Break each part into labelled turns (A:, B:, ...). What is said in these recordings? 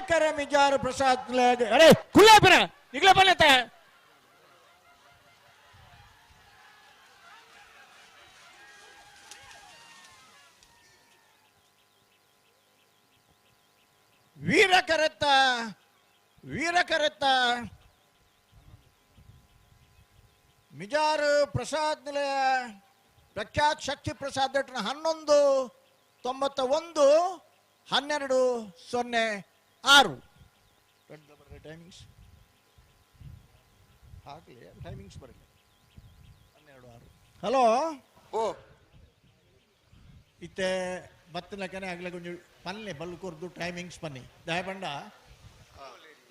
A: ವೀರಕರ ಮಿಜಾರು ಪ್ರಸಾದ್ ಅರೆ ಕುಲ್ಲಾಪುರ ನಿಗ್ಲ ಕರೆತ್ತ ವೀರ ಕರೆತ್ತ. ಮಿಜಾರು ಪ್ರಸಾದ್ ನಿಲಯ ಪ್ರಖ್ಯಾತ್ ಶಕ್ತಿ ಪ್ರಸಾದ್ ಹನ್ನೊಂದು ತೊಂಬತ್ತ ಒಂದು ಹನ್ನೆರಡು ಸೊನ್ನೆ ಆರು. ಟೈಮಿಂಗ್ಸ್ ಹಾಕಲಿ ಟೈಮಿಂಗ್ಸ್ ಬರಲಿ. ಹನ್ನೆರಡು ಆರು. ಹಲೋ
B: ಓ.
A: ಇತ್ತೆ ಬತ್ತನಕನೆ ಆಗಲೇ ಕೊಂಚ ಪನ್ನೆ ಬಲ್ಲು ಕೊರ್ದು ಟೈಮಿಂಗ್ಸ್ ಪನ್ನಿ ದಯಪಂಡ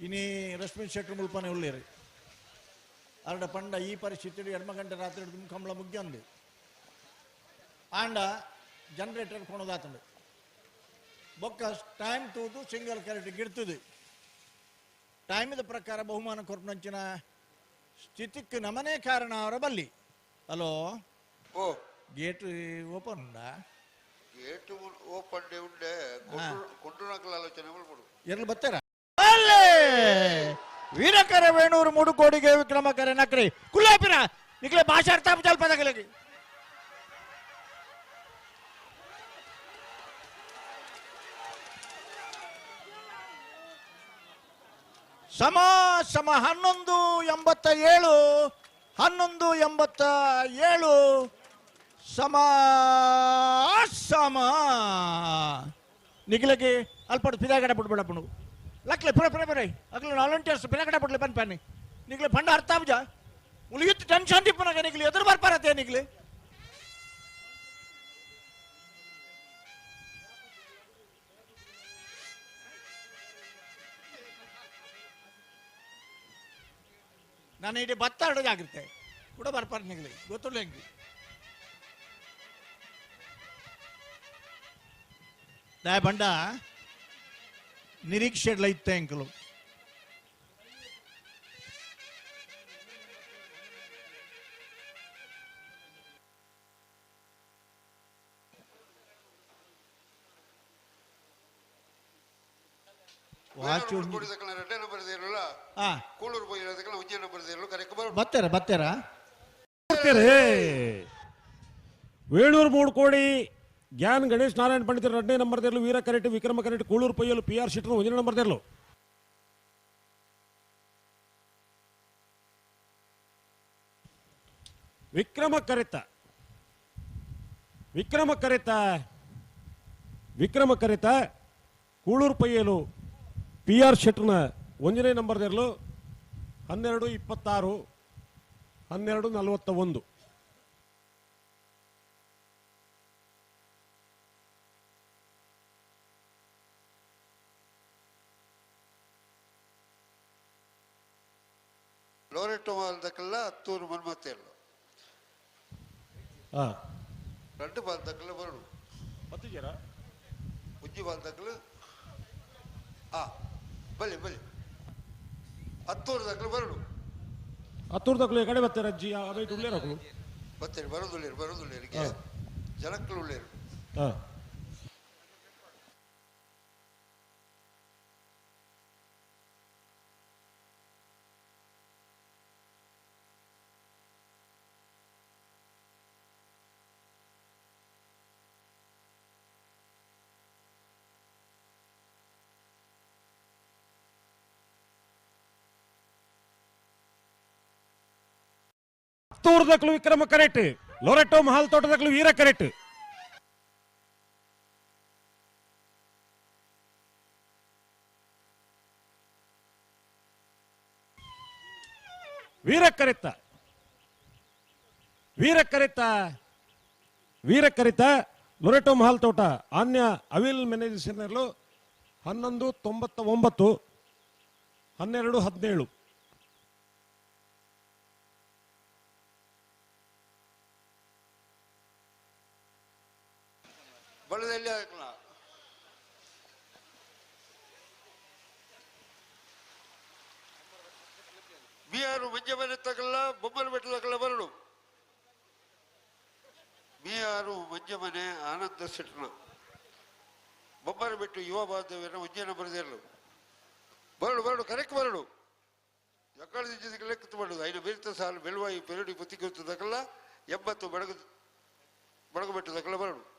A: ಇನಿ ರಶ್ಮಿ ಶೆಟ್ರು ಮುಲ್ಪನೆ ಉಳ್ಳೇರಿ. ಅರಡ ಪಂಡ ಈ ಪರಿಸ್ಥಿತಿ ಎಡ್ಮ ಗಂಟೆ ರಾತ್ರಿ ಕಂಬಳ ಮುಗ್ಗಂದು ಆಂಡ ಜನರೇಟರ್ ಕೊಣದಾತಂಡು ಬೊಕ್ಕ ಟೈಮ್ ತೂತು ಸಿಂಗಲ್ ಕ್ಯಾರೆಟ್ ಗಿಡ್ತದೆ ಟೈಮದ ಪ್ರಕಾರ ಬಹುಮಾನ ಕೊರ್ಪಂಚಿನ ಸ್ಥಿತಿಕ್ ನಮನೇ ಕಾರಣ ಅವರ ಬಲ್ಲಿ. ಹಲೋ
B: ಓ.
A: ಗೇಟ್ ಓಪನ್ ಉಂಡಾ?
B: ಗೇಟ್ ಓಪನ್ ಡೇ ಉಂಡೆ. ಕೊಂಡು ನಕಲ ಆಲೋಚನೆ ಮಾಡ್ಬೋದು.
A: ಎಲ್ಲಿ ಬರ್ತಾರ ಅಲ್ಲೇ! ವೀರಕರ ವೇಣೂರು ಮೂಡು ಕೋಡಿಗೆ ವಿಕ್ರಮಕರ ನಕ್ರಿ. ಕುಲ್ಲಾಪಿರ ನಿಕ್ಲೆ ಭಾಷಾ ಅರ್ಥ ತಗಲಿಗೆ ಸಮ ಸಮ ಹನ್ನೊಂದು ಎಂಬತ್ತ ಏಳು, ಹನ್ನೊಂದು ಎಂಬತ್ತ ಏಳು. ಸಮ ಸಮ. ನಿಖಿಲಕ್ಕೆ ಅಲ್ಪ ಪಿದಾಗಡ ಬಿಡ್ಬೇಡ ಪುಣು ಲಕ್ಲೆ, ಪುರ ಪುರ ಬರೈ ಅಗ್ಲ ವಾಲಂಟಿಯರ್ಸ್ ಪಿದಾಗಡ ಬಿಡ್ಲಿ ಬನ್ ಪಾನಿ ನಿಗ್ಲೆ, ಪಂಡ ಅರ್ಥ ಆಬ್ಜ ಉಳಿಯುತ್ತೆ ಟೆನ್ಷನ್ ತಿಪ್ಪನಾಗ ನಿಗ್ಲಿ, ಎದುರು ಬರ್ಪಾರತ್ತೆ ನಿಖಿಲಿ ನಾನು ಇಡೀ ಭತ್ತ ಹಡೋದಾಗುತ್ತೆ ಕೂಡ ಬರ್ಪಾರ ನಿಗಲಿ. ಗೊತ್ತಿಲ್ಲ ಹೆಂಗೆ? ದಯ ಬಂಡ ಇತ್ತೆ ಅಂಕಲು. ವಾಚ್
B: ನಂಬರ್
A: ಹಾ
B: ಕೂಳೂರು ನಂಬರ್ ಕರೆಕ್ಟ್
A: ಬತ್ತಾರ ಬತ್ತಾರ?
C: ವೇಣೂರು ಮೂಡ್ಕೋಡಿ ಜ್ಞಾನ್ ಗಣೇಶ್ ನಾರಾಯಣ ಪಂಡಿತರು ಎರಡನೇ ತೆರಳು ವೀರ ಕರೆಟ್ ವಿಕ್ರಮ ಕರೆಟ್ ಕೂಳೂರು ಪೊಯ್ಯಲು ಪಿ ಆರ್ ಶೆಟ್ಟರ್ ಒಂದನೇ ತೆರಳು ವಿಕ್ರಮ ಕರೆತ. ವಿಕ್ರಮ ಕರೆತ. ವಿಕ್ರಮ ಕರೆತ ಕೂಳೂರು ಪೊಯ್ಯಲು ಪಿ ಆರ್ ಶೆಟ್ರ್ನ ಒಂದನೇ ನಂಬರ್ದಲ್ಲೂ ಹನ್ನೆರಡು ಇಪ್ಪತ್ತಾರು ಹನ್ನೆರಡು ನಲವತ್ತ ಒಂದು
B: ಲೋರೆಟೋ வாழ்ந்தக்கல்ல ಹತ್ತೂರು ಮನ್ಮತ್ತೇಳು
C: ಹಾಂ
B: ரெண்டு வாழ்ந்தக்கல்ல ಬರಡು
C: ಹತ್ತು ಜನ
B: ಉಜ್ಜಿ வாழ்ந்தக்கல்ல ಆ ಬಲಿ ಬಲಿ ಹತ್ತೂರು ದಕ್ಕಲು ಬರಡು
C: ಹತ್ತೂರ್ದಕ್ಳು ಕಡೆ ಬರ್ತಾರೆ ಅಜ್ಜಿ? ಅದೈದು ಉಳ್ಳೇ ರಕ್ಳು
B: ಬತ್ತೇರಿ ಬರೋದುಳ್ಳೇರು ಬರೋದುಳ್ಳೇರಿಗೆ ಜನಕ್ಕಳು ಉಳ್ಳೇರು.
C: ಹಾಂ. ಹತ್ತೂರ್ದಕ್ಳು ವಿಕ್ರಮ ಕರೆಟ್ ಲೊರೆಟೋ ಮಹಲ್ ತೋಟದಕ್ಲು ವೀರ ಕರೆಟ್. ವೀರ ಕರೆತ. ವೀರ ಕರೆತ. ವೀರ ಕರೆತ ಲೊರೆಟೋ ಮಹಲ್ ತೋಟ ಆನ್ಯ ಅವಿಲ್ ಮ್ಯಾನೇಜರ್ ಹನ್ನೊಂದು ತೊಂಬತ್ತ ಒಂಬತ್ತು ಹನ್ನೆರಡು ಹದಿನೇಳು.
B: ಬಳ್ಳದಲ್ಲಿ ಹಾಕಲ್ಲ ಬಿಆರ್ ಮನೆ ತಗಲ್ಲ ಬೊಮ್ಮನ ತಗಲ್ಲ ಬರಡು. ಬಿಹಾರು ಮಂಜ ಮನೆ ಆನಂದ ಸಿಟ್ನ ಬೊಮ್ಮನ ಬಿಟ್ಟು ಯುವ ಬಾಂಧವ್ಯನ ಉಜ್ಜಯನ ಬರೆದಿರಲು. ಬರಡು ಬರಡು, ಕರೆಕ್ಟ್ ಬರಡು. ದಿಜ್ಜಿದ ಲೆಕ್ಕ ಮಾಡುದು ಐನ ಬೇರಿತ ಸಾಲು, ಬೆಳುವಾಯಿ, ಪೆರಡಿ ಪುತ್ತಿಗೊತ್ತದಕ್ಕಲ್ಲ ಎಂಬತ್ತು ಬೆಳಗು ಬೆಳಗುಬೆಟ್ಟದಕ್ಕಲ್ಲ ಬರಡು.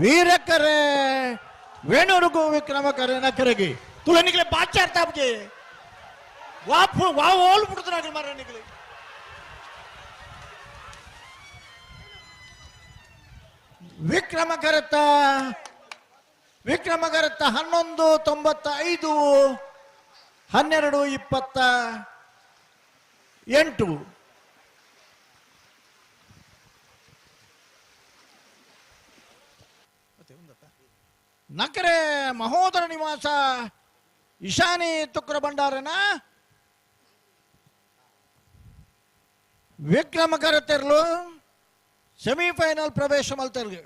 A: ವೀರಕರೆ, ವೇಣುರುಗು ವಿಕ್ರಮ ಕರೆನ ಕರೆಗೆ ನಿಕ್ಲೆ ಬಾಚಾರ್ತಾಪ್ಗೆ ವಾ ವಾಪ್ ವಾ ಓಲ್ ಬಿಡ್ತಾರ ಮರ ಕರೆತ ವಿಕ್ರಮ ಕರೆತ ಹನ್ನೊಂದು ತೊಂಬತ್ತ ಐದು ಹನ್ನೆರಡು, ಇಪ್ಪತ್ತ ಎಂಟು. ನಕರೆ ಮಹೋದರ ನಿವಾಸ ಇಶಾನಿ ತುಕ್ರ ಭಂಡಾರನ ವಿಕ್ರಮ ಕರತೆರ್ಲು ಸೆಮಿಫೈನಲ್ ಪ್ರವೇಶ ಮಲ್ತೆರ್ಗೆ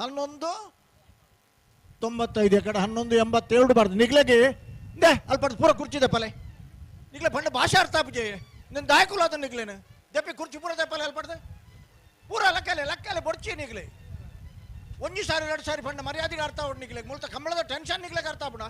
A: ಹನ್ನೊಂದು ತೊಂಬತ್ತೈದು ಎಕಡೆ, ಹನ್ನೊಂದು ಎಂಬತ್ತೇಳು ಬಾರ್ದು ನಿಗ್ಲೆಗೆ, ದೇ ಅಲ್ಪ ಪೂರ ಕುರ್ಚಿದೆ ಪಲೆ. ನಿಗ್ಲೆ ಬಂಡ ಭಾಷಾ ಅರ್ಥ ಆಗಿ ನಿನ್ ದಾಯಕುಲ ಅದನ್ನ ನಿಗ್ಲೇನು. ದೆಪ್ಪಿ ಕುರ್ಚಿ ಪೂರ ದೆಪ್ಪಲೆ ಅಲ್ಪಡ್ದೆ. ಪೂರ ಲಕ್ಕಲೆ ಲಕ್ಕಲೆ ಬೊಡ್ಚಿ ನಿಗ್ಲೆ. ಒಂಜಿ ಸಾರಿ ಎರಡು ಸಾರಿ ಪಂಡ ಮರ್ಯಾದೆಗೆ ಅರ್ಥ ಉಂಟು ನಿಗ್ಲೆ ಮುಳ್ತ ಕಂಬಳದ ಟೆನ್ಷನ್ ನಿಗ್ಲೆಗೆ ಅರ್ಥ ಬಿಡ